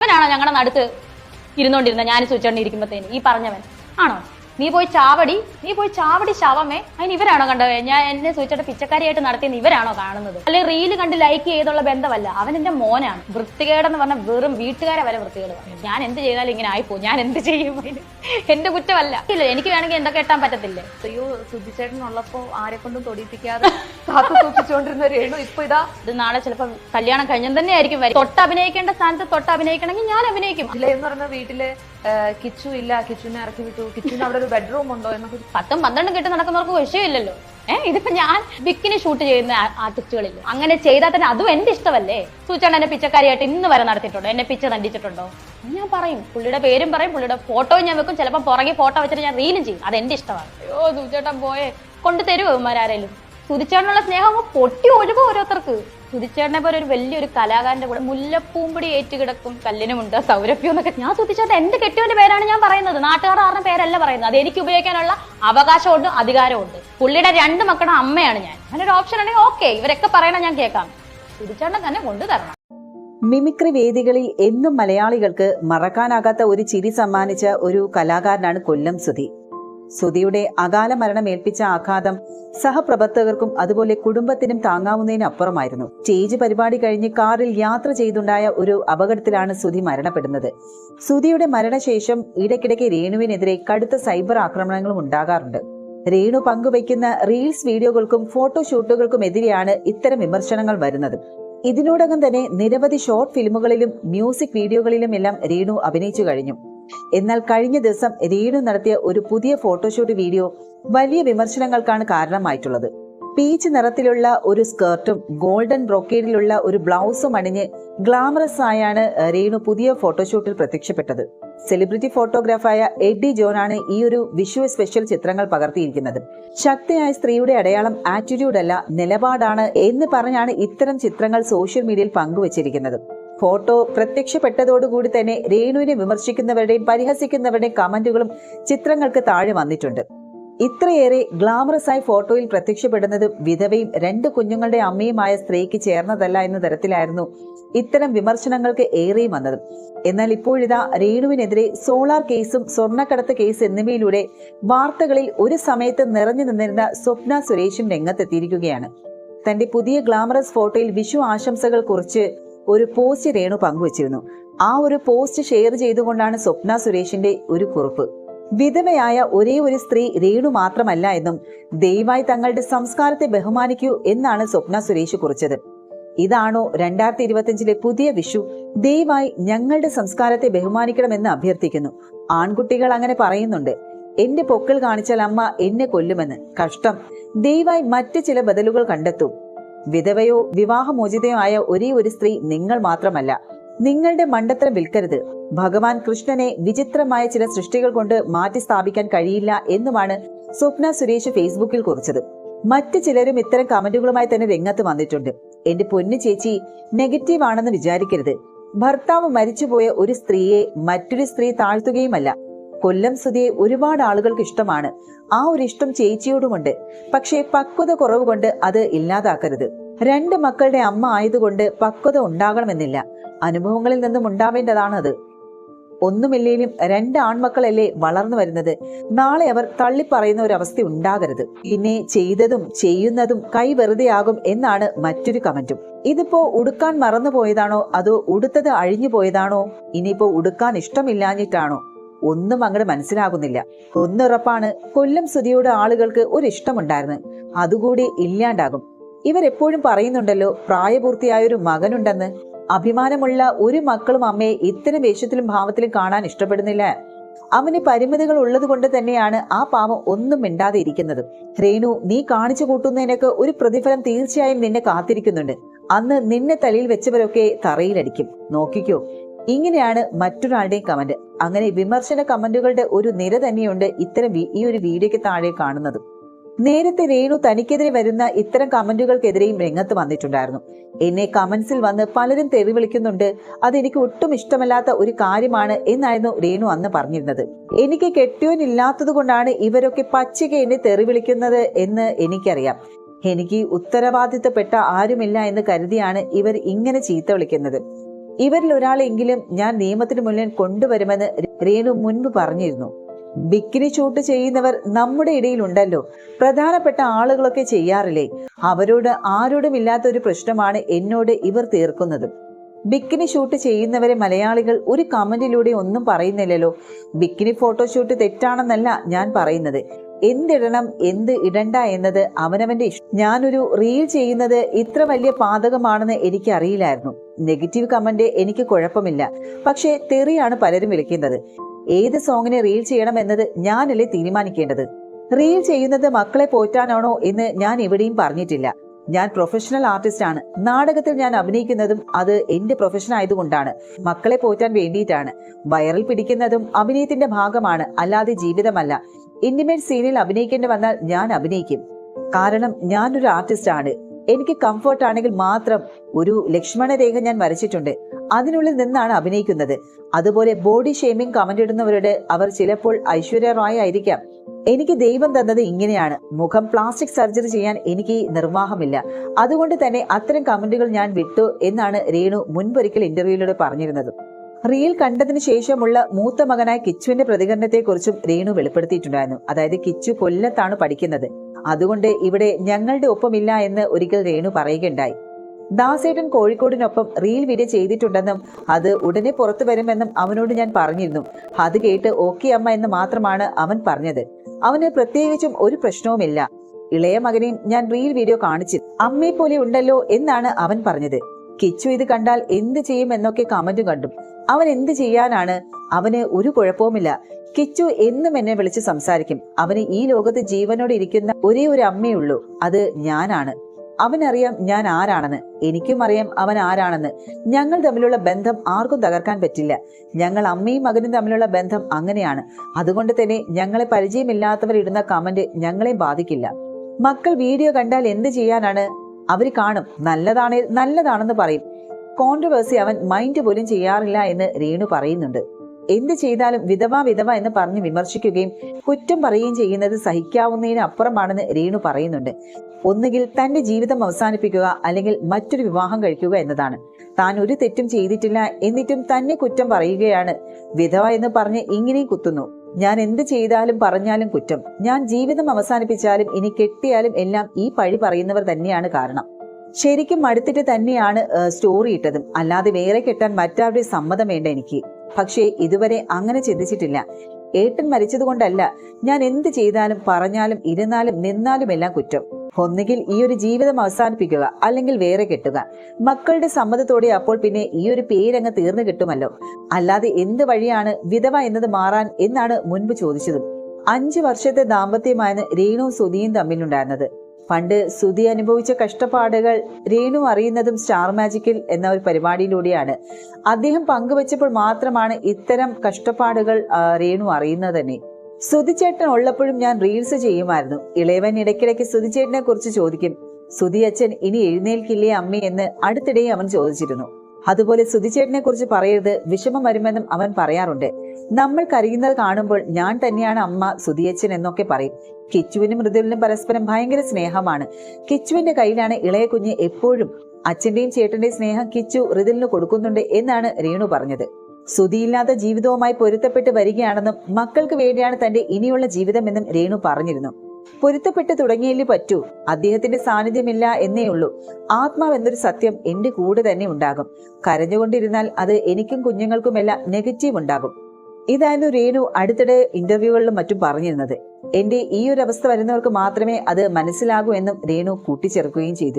അവനാണോ ഞങ്ങളുടെ നടുത്ത് ഇരുന്നോണ്ടിരുന്ന ഞാൻ സൂചിച്ചോണ്ടി ഇരിക്കുമ്പത്തേന്. ഈ പറഞ്ഞവൻ. ആണോ? നീ പോയി ചാവടി. നീ പോയി ചാവടി ശവമേ. അതിന് ഇവരാണോ കണ്ടത്? ഞാൻ എന്നെ സൂചിച്ചിട്ട് പിച്ചക്കാരിയായിട്ട് നടത്തിയെന്ന് ഇവരാണോ കാണുന്നത്? അല്ലെ റീൽ കണ്ട് ലൈക്ക് ചെയ്തുള്ള ബന്ധമല്ല. അവൻ എന്റെ മോനാണ്. വൃത്തികേടെന്ന് പറഞ്ഞ വെറും വീട്ടുകാരെ വരെ വൃത്തികേട്. ഞാൻ എന്ത് ചെയ്താലും ഇങ്ങനെ ആയിപ്പോ. ഞാൻ എന്ത് ചെയ്യും? എന്റെ കുറ്റമല്ല. ഇല്ല എനിക്ക് വേണമെങ്കിൽ എന്തൊക്കെ എട്ടാൻ പറ്റത്തില്ലേ? അയ്യോ സുധിച്ചേട്ടനുള്ളപ്പോ ആരെ കൊണ്ടും തൊടിയിപ്പിക്കാതെ കാത്തു സൂക്ഷിച്ചുകൊണ്ടിരുന്ന രേണു ഇപ്പൊ ഇതാ ഇത് നാളെ ചിലപ്പോ കല്യാണം കഴിഞ്ഞു തന്നെ ആയിരിക്കും വരും. തൊട്ട് അഭിനയിക്കേണ്ട സ്ഥാനത്ത് തൊട്ട് അഭിനയിക്കണമെങ്കിൽ ഞാൻ അഭിനയിക്കും. ഇല്ല എന്ന് പറഞ്ഞ വീട്ടിൽ കിച്ചു ഇല്ല കിച്ചുവിനെ ഇറക്കി വിട്ടു. കിച്ചുവിന് അവിടെ ഒരു ബെഡ്റൂം ഉണ്ടോ എന്നൊക്കെ പത്തും പന്ത്രണ്ടും കെട്ടി നടക്കുന്നവർക്ക് വിഷയമില്ലല്ലോ. ഏഹ് ഇതിപ്പോ ഞാൻ ബിക്കിന് ഷൂട്ട് ചെയ്യുന്ന ആർട്ടിസ്റ്റുകളിൽ അങ്ങനെ ചെയ്താൽ തന്നെ അതും എന്റെ ഇഷ്ടമല്ലേ? സൂചാണ് എന്നെ പിച്ചക്കാരിയായിട്ട് ഇന്ന് വരെ നടത്തിയിട്ടുണ്ടോ? എന്നെ പിച്ച തണ്ടിച്ചിട്ടുണ്ടോ? ഞാൻ പറയും. പുള്ളിയുടെ പേരും പറയും പുള്ളിയുടെ ഫോട്ടോയും ഞാൻ വെക്കും. ചിലപ്പോൾ പുറകെ ഫോട്ടോ വെച്ചിട്ട് ഞാൻ റീലും ചെയ്യും. അത് എന്റെ ഇഷ്ടമാണ്. അയ്യോ സൂചേട്ടൻ പോയേ. കൊണ്ടു തരുമോ ഇവന്മാരാരേലും സുതിച്ചേട്ടനുള്ള സ്നേഹം പൊട്ടി ഒഴുകും ഓരോരുത്തർക്ക്. സുതിച്ചേട്ടനെ പോലെ ഒരു വലിയൊരു കലാകാരന്റെ കൂടെ മുല്ലപ്പൂമ്പടി ഏറ്റുകിടക്കും കല്ലിനുമുണ്ട് സൗരഭ്യം എന്നൊക്കെ. ഞാൻ സുതിച്ചേട്ടൻ എന്റെ കെട്ടിയവന്റെ പേരാണ് ഞാൻ പറയുന്നത്? നാട്ടുകാർ ആറിന്റെ പേരല്ല പറയുന്നത്. അത് എനിക്ക് ഉപയോഗിക്കാനുള്ള അവകാശമുണ്ട് അധികാരമുണ്ട്. പുള്ളിയുടെ രണ്ട് മക്കളുടെ അമ്മയാണ് ഞാൻ. അങ്ങനെ ഒരു ഓപ്ഷൻ ആണെങ്കിൽ ഓക്കെ ഇവരൊക്കെ പറയണ ഞാൻ കേൾക്കാം. സുതിച്ചേട്ടൻ തന്നെ കൊണ്ടുതരണം മിമിക്രി വേദികളിൽ എന്നും മലയാളികൾക്ക് മറക്കാനാകാത്ത ഒരു ചിരി സമ്മാനിച്ച ഒരു കലാകാരനാണ് കൊല്ലം സുധി. സുധിയുടെ അകാല മരണം ഏൽപ്പിച്ച ആഘാതം സഹപ്രവർത്തകർക്കും അതുപോലെ കുടുംബത്തിനും താങ്ങാവുന്നതിനപ്പുറമായിരുന്നു സ്റ്റേജ് പരിപാടി കഴിഞ്ഞ് കാറിൽ യാത്ര ചെയ്തുണ്ടായ ഒരു അപകടത്തിലാണ് സുധി മരണപ്പെടുന്നത്. സുധിയുടെ മരണശേഷം ഇടയ്ക്കിടയ്ക്ക് രേണുവിനെതിരെ കടുത്ത സൈബർ ആക്രമണങ്ങളും ഉണ്ടാകാറുണ്ട്. രേണു പങ്കുവയ്ക്കുന്ന റീൽസ് വീഡിയോകൾക്കും ഫോട്ടോഷൂട്ടുകൾക്കും എതിരെയാണ് ഇത്തരം വിമർശനങ്ങൾ വരുന്നത്. ഇതിനോടകം തന്നെ നിരവധി ഷോർട്ട് ഫിലിമുകളിലും മ്യൂസിക് വീഡിയോകളിലും എല്ലാം രേണു അഭിനയിച്ചു കഴിഞ്ഞു. എന്നാൽ കഴിഞ്ഞ ദിവസം രേണു നടത്തിയ ഒരു പുതിയ ഫോട്ടോഷൂട്ട് വീഡിയോ വലിയ വിമർശനങ്ങൾക്കാണ് കാരണമായിട്ടുള്ളത്. പീച്ച് നിറത്തിലുള്ള ഒരു സ്കർട്ടും ഗോൾഡൻ ബ്രോക്കേഡിലുള്ള ഒരു ബ്ലൗസും അണിഞ്ഞ് ഗ്ലാമറസ് ആയാണ് രേണു പുതിയ ഫോട്ടോഷൂട്ടിൽ പ്രത്യക്ഷപ്പെട്ടത്. സെലിബ്രിറ്റി ഫോട്ടോഗ്രാഫായ എഡ്ഡി ജോനാണ് ഈ ഒരു വിഷു സ്പെഷ്യൽ ചിത്രങ്ങൾ പകർത്തിയിരിക്കുന്നത്. ശക്തിയായ സ്ത്രീയുടെ അടയാളം ആറ്റിറ്റ്യൂഡ് അല്ല നിലപാടാണ് എന്ന് പറഞ്ഞാണ് ഇത്തരം ചിത്രങ്ങൾ സോഷ്യൽ മീഡിയയിൽ പങ്കുവച്ചിരിക്കുന്നത്. ഫോട്ടോ പ്രത്യക്ഷപ്പെട്ടതോടുകൂടി തന്നെ രേണുവിനെ വിമർശിക്കുന്നവരുടെയും പരിഹസിക്കുന്നവരുടെയും കമന്റുകളും ചിത്രങ്ങൾക്ക് താഴെ വന്നിട്ടുണ്ട്. ഇത്രയേറെ ഗ്ലാമറസ് ആയി ഫോട്ടോയിൽ പ്രത്യക്ഷപ്പെടുന്നത് വിധവയും രണ്ട് കുഞ്ഞുങ്ങളുടെ അമ്മയുമായ സ്ത്രീക്ക് ചേർന്നതല്ല എന്ന തരത്തിലായിരുന്നു ഇത്തരം വിമർശനങ്ങൾക്ക് ഏറെയും വന്നത്. എന്നാൽ ഇപ്പോഴിതാ രേണുവിനെതിരെ സോളാർ കേസും സ്വർണക്കടത്ത് കേസ് എന്നിവയിലൂടെ വാർത്തകളിൽ ഒരു സമയത്ത് നിറഞ്ഞു നിന്നിരുന്ന സ്വപ്ന സുരേഷും രംഗത്തെത്തിയിരിക്കുകയാണ്. തന്റെ പുതിയ ഗ്ലാമറസ് ഫോട്ടോയിൽ വിഷു ആശംസകൾ കുറിച്ച് ഒരു പോസ്റ്റ് രേണു പങ്കുവച്ചിരുന്നു. ആ ഒരു പോസ്റ്റ് ഷെയർ ചെയ്തുകൊണ്ടാണ് സ്വപ്ന സുരേഷിന്റെ ഒരു കുറിപ്പ്. വിധവയായ ഒരേ ഒരു സ്ത്രീ രേണു മാത്രമല്ല എന്നും ദയവായി തങ്ങളുടെ സംസ്കാരത്തെ ബഹുമാനിക്കൂ എന്നാണ് സ്വപ്ന സുരേഷ് കുറിച്ചത്. ഇതാണോ രണ്ടായിരത്തി ഇരുപത്തിയഞ്ചിലെ പുതിയ വിഷു? ദയവായി ഞങ്ങളുടെ സംസ്കാരത്തെ ബഹുമാനിക്കണമെന്ന് അഭ്യർത്ഥിക്കുന്നു. ആൺകുട്ടികൾ അങ്ങനെ പറയുന്നുണ്ട്. എന്റെ പൊക്കിൾ കാണിച്ചാൽ അമ്മ എന്നെ കൊല്ലുമെന്ന്. കഷ്ടം. ദയവായി മറ്റു ചില ബദലുകൾ കണ്ടെത്തൂ. വിധവയോ വിവാഹമോചിതയോ ആയ ഒരേ ഒരു സ്ത്രീ നിങ്ങൾ മാത്രമല്ല. നിങ്ങളുടെ മണ്ടത്തരം വിൽക്കരുത്. ഭഗവാൻ കൃഷ്ണനെ വിചിത്രമായ ചില സൃഷ്ടികൾ കൊണ്ട് മാറ്റി സ്ഥാപിക്കാൻ കഴിയില്ല എന്നുമാണ് സ്വപ്ന സുരേഷ് ഫേസ്ബുക്കിൽ കുറിച്ചത്. മറ്റു ചിലരും ഇത്തരം കമന്റുകളുമായി തന്നെ രംഗത്ത് വന്നിട്ടുണ്ട്. എന്റെ പൊന്നു ചേച്ചി നെഗറ്റീവ് ആണെന്ന് വിചാരിക്കരുത്. ഭർത്താവ് മരിച്ചുപോയ ഒരു സ്ത്രീയെ മറ്റൊരു സ്ത്രീ താഴ്ത്തുകയുമല്ല. കൊല്ലം സുധിയെ ഒരുപാട് ആളുകൾക്ക് ഇഷ്ടമാണ്. ആ ഒരു ഇഷ്ടം ചേച്ചിയോടുമുണ്ട്. പക്ഷേ പക്വത കുറവ് കൊണ്ട് അത് ഇല്ലാതാക്കരുത്. രണ്ട് മക്കളുടെ അമ്മ ആയതുകൊണ്ട് പക്വത ഉണ്ടാകണമെന്നില്ല. അനുഭവങ്ങളിൽ നിന്നും ഉണ്ടാവേണ്ടതാണത് അത്. ഒന്നുമില്ലേലും രണ്ട് ആൺമക്കളല്ലേ വളർന്നു വരുന്നത്. നാളെ അവർ തള്ളിപ്പറയുന്ന ഒരവസ്ഥ ഉണ്ടാകരുത്. പിന്നെ ചെയ്തതും ചെയ്യുന്നതും കൈ വെറുതെയാകും എന്നാണ് മറ്റൊരു കമന്റും. ഇതിപ്പോ ഉടുക്കാൻ മറന്നു പോയതാണോ അതോ ഉടുത്തത് അഴിഞ്ഞു പോയതാണോ ഇനിയിപ്പോ ഉടുക്കാൻ ഇഷ്ടമില്ലാഞ്ഞിട്ടാണോ? ഒന്നും അങ്ങോട്ട് മനസ്സിലാകുന്നില്ല. ഒന്നുറപ്പാണ് കൊല്ലം സ്തുതിയുടെ ആളുകൾക്ക് ഒരു ഇഷ്ടമുണ്ടായിരുന്നു അതുകൂടി ഇല്ലാണ്ടാകും. ഇവരെപ്പോഴും പറയുന്നുണ്ടല്ലോ പ്രായപൂർത്തിയായ ഒരു മകനുണ്ടെന്ന്. അഭിമാനമുള്ള ഒരു മക്കളും അമ്മയെ ഇത്തരം വേഷത്തിലും ഭാവത്തിലും കാണാൻ ഇഷ്ടപ്പെടുന്നില്ല. അവന് പരിമിതികൾ ഉള്ളത് കൊണ്ട് തന്നെയാണ് ആ പാവം ഒന്നും മിണ്ടാതെ ഇരിക്കുന്നത്. രേണു നീ കാണിച്ചു കൂട്ടുന്നതിനൊക്കെ ഒരു പ്രതിഫലം തീർച്ചയായും നിന്നെ കാത്തിരിക്കുന്നുണ്ട്. അന്ന് നിന്നെ തലയിൽ വെച്ചവരൊക്കെ തറയിലടിക്കും. നോക്കിക്കോ. ഇങ്ങനെയാണ് മറ്റൊരാളുടെയും കമന്റ്. അങ്ങനെ വിമർശന കമന്റുകളുടെ ഒരു നിര തന്നെയുണ്ട് ഇത്തരം ഈ ഒരു വീഡിയോയ്ക്ക് താഴെ കാണുന്നത്. നേരത്തെ രേണു തനിക്കെതിരെ വരുന്ന ഇത്തരം കമന്റുകൾക്കെതിരെയും രംഗത്ത് വന്നിട്ടുണ്ടായിരുന്നു. എന്നെ കമന്റ്സിൽ വന്ന് പലരും തെറി വിളിക്കുന്നുണ്ട്. അത് എനിക്ക് ഒട്ടും ഇഷ്ടമല്ലാത്ത ഒരു കാര്യമാണ് എന്നായിരുന്നു രേണു അന്ന് പറഞ്ഞിരുന്നത്. എനിക്ക് കെട്ടിയോനില്ലാത്തത് കൊണ്ടാണ് ഇവരൊക്കെ പച്ചയ്ക്ക് എന്നെ തെറി വിളിക്കുന്നത് എന്ന് എനിക്കറിയാം. എനിക്ക് ഉത്തരവാദിത്തപ്പെട്ട ആരുമില്ല എന്ന് കരുതിയാണ് ഇവർ ഇങ്ങനെ ചീത്ത വിളിക്കുന്നത്. ഇവരിൽ ഒരാളെങ്കിലും ഞാൻ നിയമത്തിന് മുന്നിൽ കൊണ്ടുവരുമെന്ന് രേണു മുൻപ് പറഞ്ഞിരുന്നു. ബിക്കിനി ഷൂട്ട് ചെയ്യുന്നവർ നമ്മുടെ ഇടയിലുണ്ടല്ലോ. പ്രധാനപ്പെട്ട ആളുകളൊക്കെ ചെയ്യാറില്ലേ? അവരോട് ആരോടും ഇല്ലാത്ത ഒരു പ്രശ്നമാണ് എന്നോട് ഇവർ തീർക്കുന്നത്. ബിക്കിനി ഷൂട്ട് ചെയ്യുന്നവരെ മലയാളികൾ ഒരു കമന്റിലൂടെ ഒന്നും പറയുന്നില്ലല്ലോ. ബിക്കിനി ഫോട്ടോഷൂട്ട് തെറ്റാണെന്നല്ല ഞാൻ പറയുന്നത്. എന്തിടണം എന്ത് ഇടണ്ട എന്നത് അവനവന്റെ ഇഷ്ടം. ഞാനൊരു റീൽ ചെയ്യുന്നത് ഇത്ര വലിയ പാതകമാണെന്ന് എനിക്ക് അറിയില്ലായിരുന്നു നെഗറ്റീവ് കമന്റ് എനിക്ക് കുഴപ്പമില്ല. പക്ഷേ തെറിയാണ് പലരും വിളിക്കുന്നത്. ഏത് സോങ്ങിനെ റീൽ ചെയ്യണം എന്നത് ഞാനല്ലേ തീരുമാനിക്കേണ്ടത്? റീൽ ചെയ്യുന്നത് മക്കളെ പോറ്റാനാണോ എന്ന് ഞാൻ എവിടെയും പറഞ്ഞിട്ടില്ല. ഞാൻ പ്രൊഫഷണൽ ആർട്ടിസ്റ്റ് ആണ്. നാടകത്തിൽ ഞാൻ അഭിനയിക്കുന്നതും അത് എന്റെ പ്രൊഫഷൻ ആയതുകൊണ്ടാണ്. മക്കളെ പോറ്റാൻ വേണ്ടിയിട്ടാണ്. വൈറൽ പിടിക്കുന്നതും അഭിനയത്തിന്റെ ഭാഗമാണ്. അല്ലാതെ ജീവിതമല്ല. ഇന്റിമേറ്റ് സീനിൽ അഭിനയിക്കേണ്ടി വന്നാൽ ഞാൻ അഭിനയിക്കും. കാരണം ഞാനൊരു ആർട്ടിസ്റ്റ് ആണ്. എനിക്ക് കംഫർട്ട് ആണെങ്കിൽ മാത്രം ഒരു ലക്ഷ്മണ രേഖ ഞാൻ വരച്ചിട്ടുണ്ട്. അതിനുള്ളിൽ നിന്നാണ് അഭിനയിക്കുന്നത്. അതുപോലെ ബോഡി ഷേമിംഗ് കമന്റ് ഇടുന്നവരുടെ അവർ ചിലപ്പോൾ ഐശ്വര്യ റായ് ആയിരിക്കാം. എനിക്ക് ദൈവം തന്നത് ഇങ്ങനെയാണ്. മുഖം പ്ലാസ്റ്റിക് സർജറി ചെയ്യാൻ എനിക്ക് നിർവാഹമില്ല. അതുകൊണ്ട് തന്നെ അത്തരം കമന്റുകൾ ഞാൻ വിട്ടു എന്നാണ് രേണു മുൻപൊരിക്കൽ ഇന്റർവ്യൂവിലൂടെ പറഞ്ഞിരുന്നത്. റീൽ കണ്ടതിന് ശേഷമുള്ള മൂത്ത മകനായ കിച്ചുവിന്റെ പ്രതികരണത്തെക്കുറിച്ചും രേണു വെളിപ്പെടുത്തിയിട്ടുണ്ടായിരുന്നു. അതായത് കിച്ചു കൊല്ലത്താണ് പഠിക്കുന്നത്. അതുകൊണ്ട് ഇവിടെ ഞങ്ങളുടെ ഒപ്പമില്ല എന്ന് ഒരിക്കൽ രേണു പറയുകയുണ്ടായി. ദാസേട്ടൻ കോഴിക്കോടിനൊപ്പം റീൽ വീഡിയോ ചെയ്തിട്ടുണ്ടെന്നും അത് ഉടനെ പുറത്തു വരുമെന്നും അവനോട് ഞാൻ പറഞ്ഞിരുന്നു. അത് കേട്ട് ഓക്കെ അമ്മ എന്ന് മാത്രമാണ് അവൻ പറഞ്ഞത്. അവന് പ്രത്യേകിച്ചും ഒരു പ്രശ്നവുമില്ല. ഇളയ മകനെയും ഞാൻ റീൽ വീഡിയോ കാണിച്ചു അമ്മയെ പോലെ ഉണ്ടല്ലോ എന്നാണ് അവൻ പറഞ്ഞത്. കിച്ചു ഇത് കണ്ടാൽ എന്ത് ചെയ്യും എന്നൊക്കെ കമന്റും കണ്ടു. അവൻ എന്ത് ചെയ്യാനാണ്? അവന് ഒരു കുഴപ്പവുമില്ല. കിച്ചു എന്നും എന്നെ വിളിച്ച് സംസാരിക്കും. അവന് ഈ ലോകത്ത് ജീവനോടെ ഇരിക്കുന്ന ഒരേ ഒരു അമ്മയുള്ളൂ. അത് ഞാനാണ്. അവനറിയാം ഞാൻ ആരാണെന്ന്. എനിക്കും അറിയാം അവൻ ആരാണെന്ന്. ഞങ്ങൾ തമ്മിലുള്ള ബന്ധം ആർക്കും തകർക്കാൻ പറ്റില്ല. ഞങ്ങൾ അമ്മയും മകനും തമ്മിലുള്ള ബന്ധം അങ്ങനെയാണ്. അതുകൊണ്ട് തന്നെ ഞങ്ങളെ പരിചയമില്ലാത്തവർ ഇടുന്ന കമന്റ് ഞങ്ങളെ ബാധിക്കില്ല. മക്കൾ വീഡിയോ കണ്ടാൽ എന്ത് ചെയ്യാനാണ്? അവർ കാണും. നല്ലതാണ് നല്ലതാണെന്ന് പറയും. കോൺട്രവേഴ്സി അവൻ മൈൻഡ് പോലും ചെയ്യാറില്ല എന്ന് രേണു പറയുന്നുണ്ട്. എന്ത് ചെയ്താലും വിധവ വിധവ എന്ന് പറഞ്ഞ് വിമർശിക്കുകയും കുറ്റം പറയുകയും ചെയ്യുന്നത് സഹിക്കാവുന്നതിന് അപ്പുറമാണെന്ന് രേണു പറയുന്നുണ്ട്. ഒന്നുകിൽ തന്റെ ജീവിതം അവസാനിപ്പിക്കുക അല്ലെങ്കിൽ മറ്റൊരു വിവാഹം കഴിക്കുക എന്നതാണ്. താൻ ഒരു തെറ്റും ചെയ്തിട്ടില്ല എന്നിട്ടും തന്നെ കുറ്റം പറയുകയാണ്. വിധവ എന്ന് പറഞ്ഞ് ഇങ്ങനെയും കുത്തുന്നു. ഞാൻ എന്ത് ചെയ്താലും പറഞ്ഞാലും കുറ്റം. ഞാൻ ജീവിതം അവസാനിപ്പിച്ചാലും ഇനി കെട്ടിയാലും എല്ലാം ഈ പഴി പറയുന്നവർ തന്നെയാണ് കാരണം. ശരിക്കും മടുത്തിട്ട് തന്നെയാണ് സ്റ്റോറി ഇട്ടതും. അല്ലാതെ വേറെ കെട്ടാൻ മറ്റാരുടെ സമ്മതം വേണ്ട എനിക്ക്. പക്ഷേ ഇതുവരെ അങ്ങനെ ചിന്തിച്ചിട്ടില്ല. ഏട്ടൻ മരിച്ചതുകൊണ്ടല്ല ഞാൻ എന്ത് ചെയ്താലും പറഞ്ഞാലും ഇരുന്നാലും നിന്നാലും എല്ലാം കുറ്റം. ഒന്നുകിൽ ഈ ഒരു ജീവിതം അവസാനിപ്പിക്കുക അല്ലെങ്കിൽ വേറെ കെട്ടുക. മക്കളുടെ സമ്മതത്തോടെ അപ്പോൾ പിന്നെ ഈ ഒരു പേരങ്ങ് തീർന്നു കിട്ടുമല്ലോ. അല്ലാതെ എന്ത് വഴിയാണ് വിധവ എന്നത് മാറാൻ എന്നാണ് മുൻപ് ചോദിച്ചതും. അഞ്ചു വർഷത്തെ ദാമ്പത്യമായിരുന്നു രേണുവും സുധിയും തമ്മിലുണ്ടായിരുന്നത്. പണ്ട് സുധി അനുഭവിച്ച കഷ്ടപ്പാടുകൾ രേണു അറിയുന്നതും സ്റ്റാർ മാജിക്കിൽ എന്ന ഒരു പരിപാടിയിലൂടെയാണ്. അദ്ദേഹം പങ്കുവച്ചപ്പോൾ മാത്രമാണ് ഇത്തരം കഷ്ടപ്പാടുകൾ രേണു അറിയുന്നത് തന്നെ. സുധിച്ചേട്ടൻ ഉള്ളപ്പോഴും ഞാൻ റീൽസ് ചെയ്യുമായിരുന്നു. ഇളയവൻ ഇടയ്ക്കിടയ്ക്ക് സുധിച്ചേട്ടനെ കുറിച്ച് ചോദിക്കും. സുധി അച്ഛൻ ഇനി എഴുന്നേൽക്കില്ലേ അമ്മ? എന്ന് അടുത്തിടെ അവൻ ചോദിച്ചിരുന്നു. അതുപോലെ സുധിച്ചേട്ടനെ കുറിച്ച് പറയരുത്. വിഷമം വരുമെന്നും അവൻ പറയാറുണ്ട്. നമ്മൾ കരയുന്നത് കാണുമ്പോൾ ഞാൻ തന്നെയാണ് അമ്മ സുധിയച്ചൻ എന്നൊക്കെ പറയും. കിച്ചുവിനും മൃദുലിനും പരസ്പരം ഭയങ്കര സ്നേഹമാണ്. കിച്ചുവിന്റെ കയ്യിലാണ് ഇളയ കുഞ്ഞ് എപ്പോഴും അച്ഛന്റെയും ചേട്ടന്റെയും സ്നേഹം കിച്ചു റിതിലിന് കൊടുക്കുന്നുണ്ട് എന്നാണ് രേണു പറഞ്ഞത്. സുധിയില്ലാത്ത ജീവിതവുമായി പൊരുത്തപ്പെട്ട് വരികയാണെന്നും മക്കൾക്ക് വേണ്ടിയാണ് തന്റെ ഇനിയുള്ള ജീവിതമെന്നും രേണു പറഞ്ഞിരുന്നു. പൊരുത്തപ്പെട്ട് തുടങ്ങിയല്ലേ പറ്റൂ. അദ്ദേഹത്തിന്റെ സാന്നിധ്യമില്ല എന്നേ ഉള്ളൂ. ആത്മാവ് എന്നൊരു സത്യം എന്റെ കൂടെ തന്നെ ഉണ്ടാകും. കരഞ്ഞുകൊണ്ടിരുന്നാൽ അത് എനിക്കും കുഞ്ഞുങ്ങൾക്കുമെല്ലാം നെഗറ്റീവ് ഉണ്ടാകും. ഇതായിരുന്നു രേണു അടുത്തിടെ ഇന്റർവ്യൂകളിലും മറ്റും പറഞ്ഞിരുന്നത്. എന്റെ ഈ ഒരു അവസ്ഥ വരുന്നവർക്ക് മാത്രമേ അത് മനസ്സിലാകൂ എന്നും രേണു കൂട്ടിച്ചേർക്കുകയും ചെയ്തു